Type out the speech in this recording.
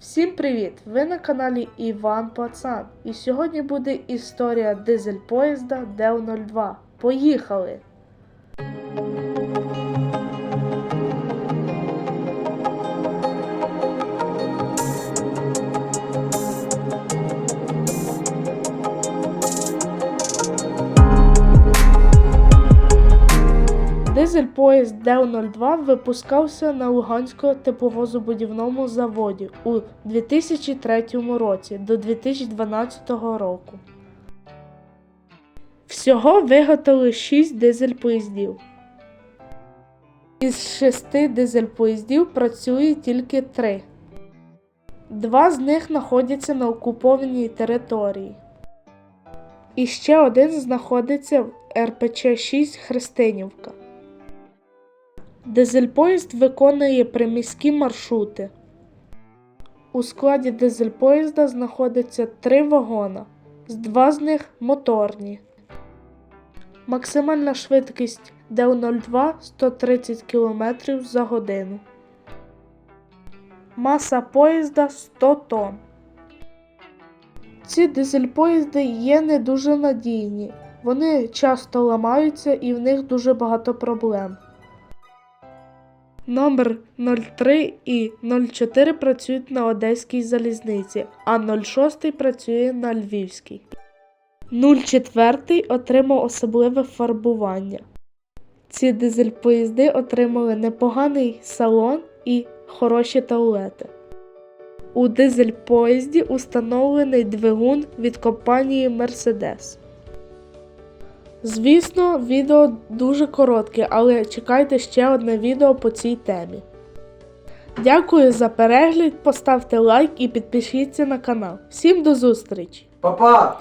Всім привіт! Ви на каналі Іван Пацан. І сьогодні буде історія дизель поїзда Д-02. Поїхали! Дизель поїзд ДЕУ-02 випускався на Луганському тепловозобудівному заводі у 2003 році до 2012 року. Всього виготовили 6 дизель поїздів. Із 6 дизель поїздів працює тільки 3. Два з них знаходяться на окупованій території. І ще один знаходиться в РПЧ-6 Христинівка. Дизель-поїзд виконує приміські маршрути. У складі дизель-поїзда знаходиться три вагона, з два з них моторні. Максимальна швидкість ДЕУ-02 130 км за годину. Маса поїзда 100 тонн. Ці дизель-поїзди є не дуже надійні. Вони часто ламаються і в них дуже багато проблем. Номер 03 і 04 працюють на Одеській залізниці, а 06 працює на Львівській. 04 отримав особливе фарбування. Ці дизель-поїзди отримали непоганий салон і хороші туалети. У дизель-поїзді установлений двигун від компанії Mercedes. Звісно, відео дуже коротке, але чекайте ще одне відео по цій темі. Дякую за перегляд, поставте лайк і підпишіться на канал. Всім до зустрічі! Папа,